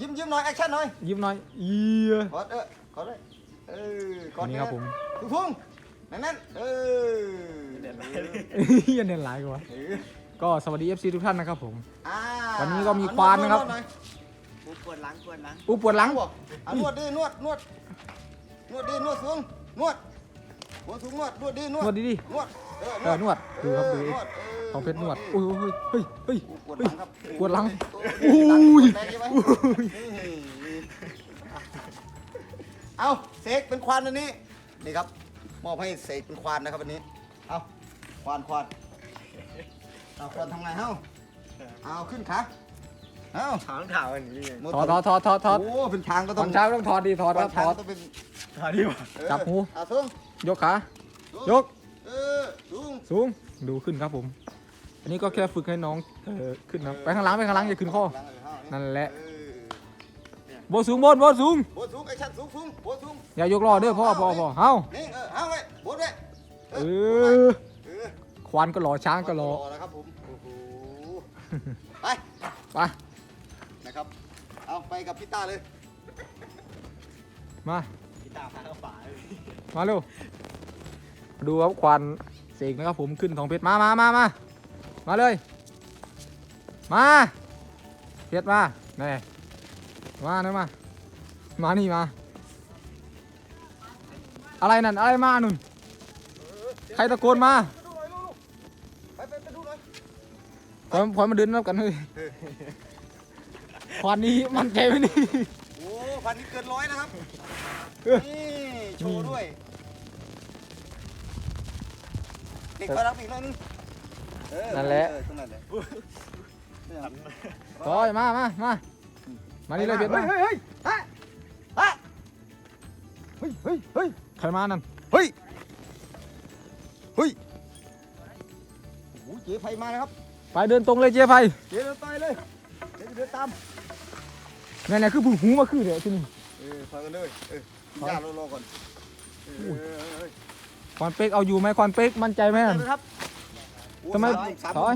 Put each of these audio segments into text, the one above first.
ยิ้มยิ้มหน่อยแอคชั่นหน่อยยิ้มหน่อยเอียกอดเออกอดเลยเออกอดนี่ครับผมพุ่งพุ่งนั่นนั่นเออเฮียเน้นหลายกว่าเออก็สวัสดี FC ทุกท่านนะครับผมอ่าวันนี้ก็มีควานนะครับวดหอยกูปวดหลังปวดหลังอู้ปวดหลังเอาบอกอะนวดดินวดนวดนวดดินวดสูงนวดหัวสูงนวดนวดดินวดนวดดิดินวด เออเออนวดดูครับดูเออนวดทองเพชรนวดอุ้ยเฮ้ยเฮ้ยเฮ้ยปวดหลังครับปวดหลังโอ้อุ้ยแตกใช่ไหมเอาเสกเป็นควานวันนี้นี่ครับมอบให้เสกเป็นควานนะครับวันนี้เอาควานควานเอาควานทำไงเฮ้าเอาขึ้นขาเอาถามถามอันนี้ไงถอดถอดถอดถอดถอดโอ้เป็นช้างก็ตต้อองนเช้าต้องถอดดีถอดครับช้าถงอดต้องเป็นถามดีกว่าเออจับหูเอาสูงยกขาสูงยกเออ สูงสูงดูขึ้นครับผม อันนี้ก็แค่ฝึกให้น้องเออขึ้นนะไปข้างหลังไปข้างหลังอย่าขึ้นข้อหลังเออเอานั่นแหละเออโบสูงบนโบสูงโบสูงไอ้ชันสูงสูงโบสูงอย่ายกล้อเด้อพ่อพ่อพ่อเฮ้านี่เออเอาไว้โบดไว้เอเออเออควานก็รอช้างก็รอนะครับผมโอ้โหไปไปนะครับเอาไปกับพี่ต้าเลยมากีตาร์พาเข้าป่าเลยมาเร็วดูครับควาน เสกนะครับผมขึ้นทองเพชรมามามามามาเลย มาเพชรมาแน่มาเนยมา มานี่มา อะไรนั่นอะไรมานุ่นใครตะโกนมาดูหน่อยลูกๆไปไปไปดูหน่อยพอพอมาเดินนับกันเฮ้ยควานนี้มันใจไหมนี่ โอ้พันนี้เกินร้อยนะครับเออนี่ โชว์ด้วย เด็กไปรับอีกหน่อยนึงเออนั่นแหละ เออตรงนั้นแหละถอยมามามามานี่เลยเพชรมาเฮ้ยเฮ้ยเฮ้ยฮะเฮ้ยเฮ้ยเฮ้ยใครมานั่นเฮ้ยเฮ้ยโอ้โหเจ๊ไฟมาแล้วครับไปเดินตรงเลยเจ๊ไฟเจ๊เดินไปเลยเจ๊จะเดินตามนี่นๆคือผึ่งหูมาคือเดี๋ยวที่นี่เออถอยกันเลยเออย่ารอรอก่อนเออเออเออ ควานเป๊กเอาอยู่ไหมควานเป๊กมั่นใจไหมเอนั่นอครับโอ้ทำไมสาสามถอย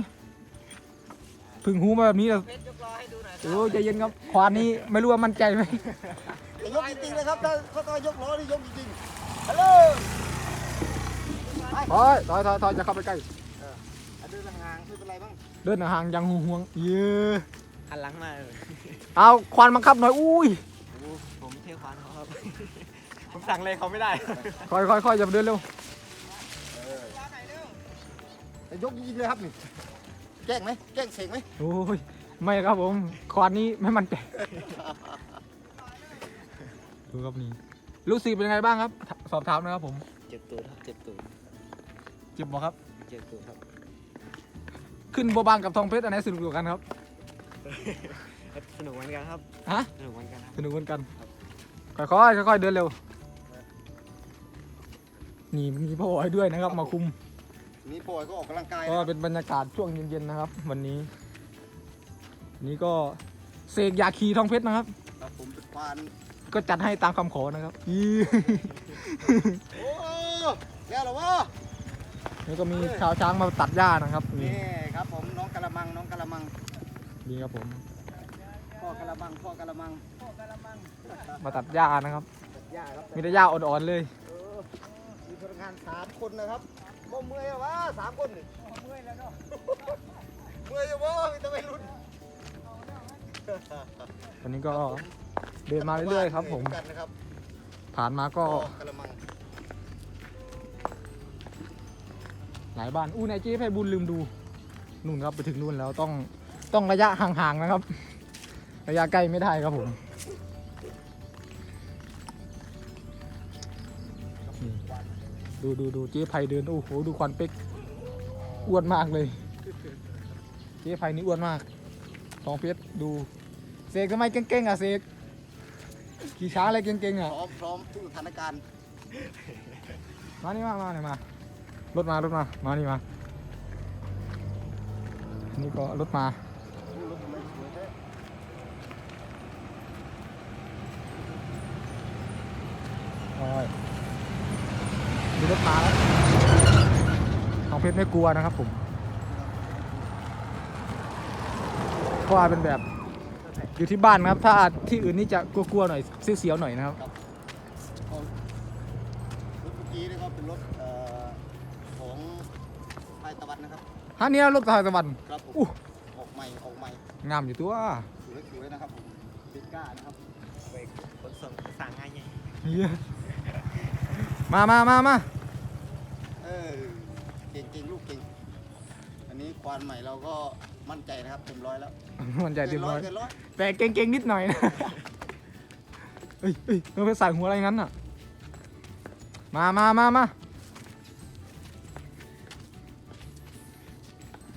ผึ่งหูมาแบบนี้เหรอเพชรยกล้อให้ดูหน่อยโอ้ยใจเย็นครับควานนี้ไม่รู้ว่ามั่นใจไหมแต่ยกจริงๆนะครับถ้าถ้าต้องยกล้อนี่ยกจริงๆฮัลโหลถอยถอยถอยถอยจะเข้าไปใกล้อะเดินห่างๆไม่เป็นไรบ้างเดินห่างๆอยังห่วงๆเย้หันหลังมาเลยเอาควานบังคับหน่อยอุ้ยโอ้ผมเที่ยวควานเขาครับ ผมสั่งเลยเขาไม่ได้ ค่อยค่อยค่อยอย่าไปเดินเร็วแต่ยกจริงๆเลยครับนี่แกล้งไหมแกล้งเสกไหมโอ้ยไม่ครับผมควานนี้ไม่มั่นใจดูครับนี่รู้สึกเป็นยังไงบ้างครับ สอบถามหนะครับผม เจ็บตูดครับเจ็บตูดเจ็บบ่ครับ เจ็บตูดครับ ขึ้นโบบางกับทองเพชรอันไหนสนุกกว่ากันครับ สนุกเหมือนกันครับฮะสนุกเหมือนกันครับสนุกเหมือนกันค่อยๆค่อยๆเดินเร็ว นี่มีพ่อไอ้ด้วยนะครับ มาคุมนี่ปอยก็ออกกำลังกายก็นะครับเป็นบรรยากาศช่วงเย็นๆนะครับ วันนี้ นี่ก็เสกยาคีทองเพชรนะครับ ครับผมเป็นควานก็จัดให้ตามคำขอนะครับอี โอ้แล้วเหรอวะนี่ก็มีชาวช้างมาตัดหญ้านะครับนี่นี่ครับผมน้องกะละมังน้องกะละมังนี่ครับผม พ่อกะละมังพ่อกะละมังมาตัดหญ้านะครับย่าครับ มีแต่หญ้าอ่อนๆเลยเออมี พนักงานสามคนนะครับบ่เมื่อยเหรอวะสามคนนี่เมื่อยแล้วเนาะเมื่อยอยู่บ่มีแต่วัยรุ่นวันนี้ก็เดินมาเรื่อยๆครับ ผมเหอนกันนะครับผ่านมาก็พ่อกะละมังหลายบ้านอู้นายเจ๊ไพบุญลืมดูนู่นครับไปถึงนู่นแล้วต้องต้องระยะห่างๆนะครับ ระยะใกล้ไม่ได้ครับผม ดูดูดูเจ๊ไพเดินโอ้โหดูควันเป็กอ้วนมากเลยเจ๊ไพนี่อ้วนมากทองเพชรดูเสกทำไมเก่งๆอะเสกขี่ช้างอะไรเก่งๆอะพร้อมพร้อมทุกสถานการณ์มานี่มามานี่มารถมารถมามานี่มานี่ก็รถมาโอ้ย มีรถมาแล้วทองเพชรไม่กลัวนะครับผมเพราะว่าเป็นแบบอยู่ที่บ้านครับ ถ้าที่อื่นนี่จะกลัวๆหน่อยเสียวๆหน่อยนะครับ รถเมื่อกี้นี่ก็เป็นรถเอ่อของไทยตะวันนะครับ ฮะเนี่ยรถสายตะวัน ครับผมอู้ ออกใหม่ออกใหม่งามอยู่ตัว สวยๆนะครับผมติดก้านะครับไปขนส่งสั่งง่ายไงเหี้ย มามามามาเออเก่งเก่งลูกเก่งอันนี้ควานใหม่เราก็มั่นใจนะครับเต็มร้อยแล้วมันใจเต็มร้อยเกินร้อยแต่เก่งๆนิดหน่อยนะเฮ้ยเฮ้ยเราไปใส่หัวอะไรงั้นน่ะ มามามามา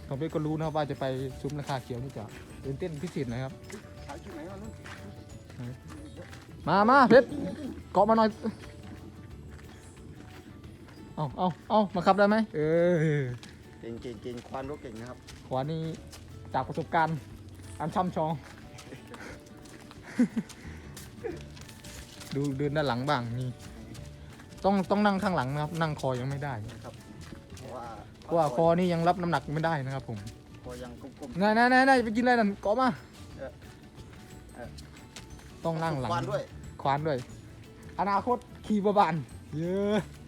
ผมเป็นก็รู้นะครับว่าจะไปซุ้มราคาเขียวนี่จะตื่นเต้นพิเศษนะครับขายที่ไหนวะนุ่นมามาเพชรเกาะมาหน่อย เอาเอาเอามาขับได้ไหมเออเก่งเก่งเก่งควานรถเก่งนะครับขวานี่จากประสบการณ์อันช่ำชอง ดูเดินด้านหลังบ้างนี่ต้องต้องนั่งข้างหลังนะครับ นั่งคอยังไม่ได้เพราะว่าเพราะว่าคอนี่ยังรับน้ำหนักไม่ได้นะครับ ผมคอยังกลมนายนายนายนายไปกินอะไรนั่นเกาะมาเออเออต้องๆนั่งหลังควานด้วยควานด้วย อนาคตขี่บาบานเยอะผม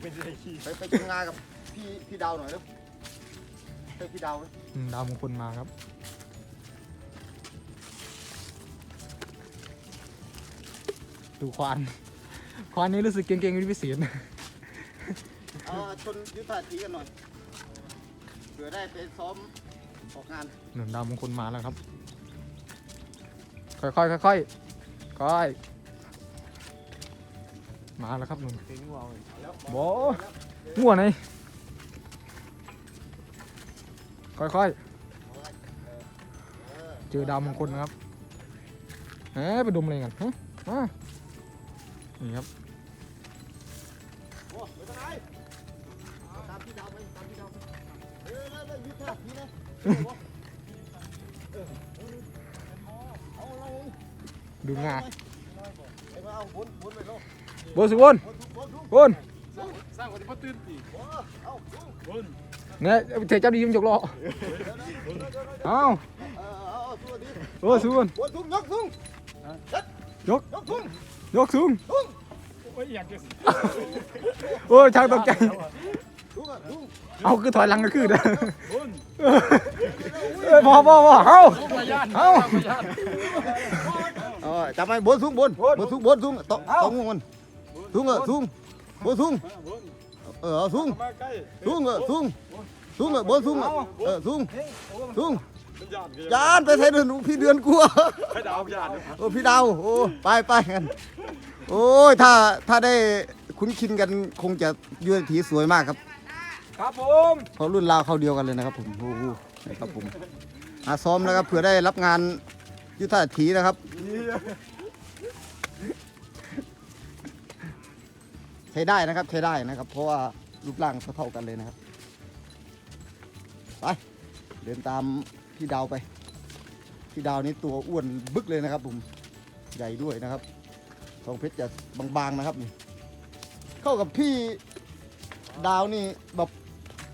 เป็นอะไรขี้ไปไปกินงานกับพี่พี่ดาวหน่อยเร็วไปพี่ดาวไหมอืมดาวมงคลมาครับ ดูควาน ควานนี้รู้สึกเก่งๆเป็นพิเศษเอาชนยุทธาทีกันหน่อยเผื่อได้ไปซ้อมออกงานหนุนดาวมงคลมาแล้วครับ ค่อยๆค่อยๆค่อย มาแล้วครับหนุนถึงวัวเลยแล้วโบง่วงไหนค่อยๆ เจอดาวมงคลนะครับเอ๊ะไปดมอะไรกันฮะมานี่ครับโอ้ไปทางไหนตามพี่ดาวไปตามพี่ดาวไปเออแล้วแล้วยุทธาทีนะเออเออเอาเราดูงา ไอ้มาเอาวนวนไปโลกโบสุวรรณวนทุกวนทุกบนสร้างวันที่พ่อตื่นตีเอาดูเนี่ยเทเจ้าดีมจกล้อเอาเออเอาเอาตัวดีโบสุวรรณวนทุกยกทุกยกยกทุกยกสูงไม่อยากจะโอ้ยช่างตกใจทุกอะทุกเอาคือถอยหลังก็คือเด้อเอ้ยพอพอพอเอาเอาเออจับไหมบนสูงบนบนสูงบนสูงต้องต้องงงมัน สูงเออสูงบนสูงเออเอาสูงมาใกล้สูงเออสูงสูงเออบนสูงเออเออสูงสูงมันหยาดกันจานไปใช้เดือนพี่เดือนกลัวให้ดาวหยาดโอ้พี่ดาวโอ้ไปไปกันโอ้ยถ้าถ้าได้คุ้นชินกันคงจะยืนถีสวยมากครับ ครับผมเพราะรุ่นราวเข้าเดียวกันเลยนะครับผมโอ้โหนะครับผมอาซ้อมนะครับเผื่อได้รับงานยุทธาถีนะครับ ใช้ได้นะครับใช้ได้นะครับ เพราะว่ารูปร่างเท่าๆกันเลยนะครับไปเดินตามพี่ดาวไป พี่ดาวนี่ตัวอ้วนบึกเลยนะครับผมใหญ่ด้วยนะครับทองเพชรจะบางๆนะครับนี่เข้ากับพี่ดาวนี่แบบ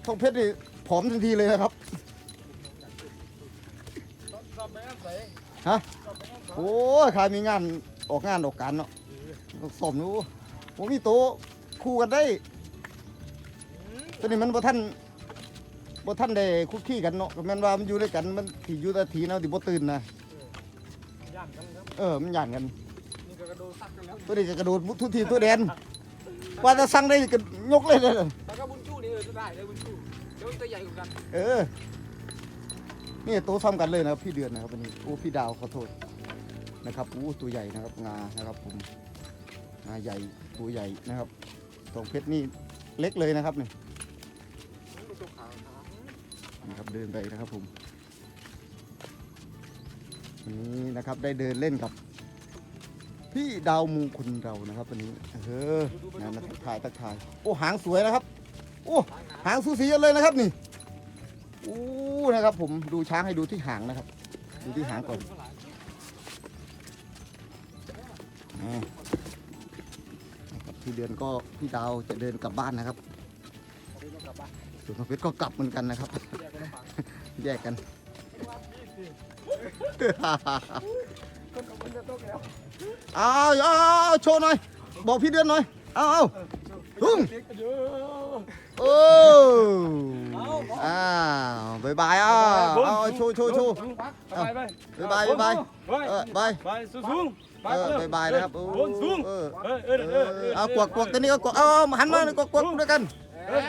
ทองเพชรนี่ผอมทันทีเลยนะครับฮะโอ้ยใครมีงานออกงานออกการเนาะต้องสมนู้ ผมมีโตะคู่กันได้ตอนนี้มันบ่ท่านบ่ท่านได้คุกคีกันเนาะก็แม่นว่ามันอยู่ด้วยกันมันถีอยู่แตาทีเนาะที่บ่ตื่นนะย่านกันครับเออมันย่านกัน นี่ก็กระโดดซักกันแล้วตัวนี้จะกระโดดมุดทุกทีตัวแดนว่าจะสั่งได้ก็ยกเลยเลยแล้วก็บุญชูนี่เออจะได้เลยบุญชูเดี๋ยวตัวใหญ่กว่ากันเออนี่โตซ้ำกันเลยนะครับพี่เดือนนะครับวันนี้โอ้พี่ดาวขอโทษนะครับโอ้ตัวใหญ่นะครับงานะครับผมงา ใหญ่ตัวใหญ่นะครับทองเพชรนี่เล็กเลยนะครับนี่นะครับเดินไปนะครับผมวันนี้นะครับได้เดินเล่นกับ พี่ดาวมงคลเรานะครับวันนี้เออนะนะทักทายทักทายโอ้หางสวยนะครับโอ้หางสูสีกันเลยนะครับนี่โอ้นะครับ ผมดูช้างให้ดูที่หางนะครับ ดูที่หางก่อนอ่า พี่เดือนก็พี่ดาวจะเดินกลับบ้านนะครับส่วนน้องเพชรก็กลับเหมือนกันนะครับ แยกกันเอาเอาเอาโชว์หน่อย บอกพี่เดือนหน่อย เอาเอาทุ่งโอ้อ้าวบายบายอะเอาโชว์โชว์โชว์ไปไปบายบายบายบายไปเออบายไปสูง เออบายบายนะครับโอ้บนสูงเออเออเออเอเอออเอากวักกวักตัวนี้ก็กวักเอาเอาหันมาเลยกวักกวักด้วยกัน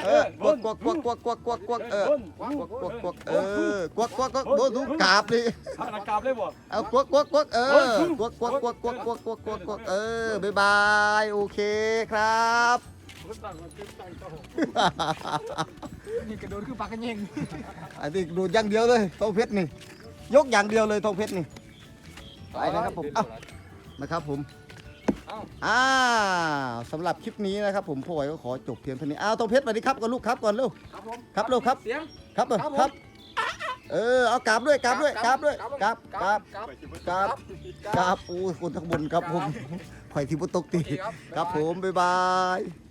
เออกวักกวักกวักกวักกวักกวักกวักเออกวักกวักกวักเออกวักกวักกวักโอ้ดูกราบดิพนักกราบเลยบ่เอากวักกวักกวักเออกวักกวักกวักกวักกวักกวักกวักกวักเออบายบายโอเคครับนี่กระโดดขึ้นปากกันเองอันนี้ดูดอย่างเดียวเลยทองเพชรนี่ยกอย่างเดียวเลยทองเพชรนี่ไปนะครับผมเอ้า นะครับผมอ้าวสำหรับคลิปนี้นะครับ ผมพ่อไหวก็ขอจบเพียงเท่านี้อ้าวทองเพชรสวัสดีครับก่อนลูกครับก่อนเร็วครับผมครับเร็วครับเสียงครับเออครับผมครับเออเอากราบด้วยกราบด้วยกราบด้วยกราบกราบครับกราบกราบอู้คนทั้งบนครับผมไผ่ที่บนตกตีโอเคครับครับผมบ๊ายบาย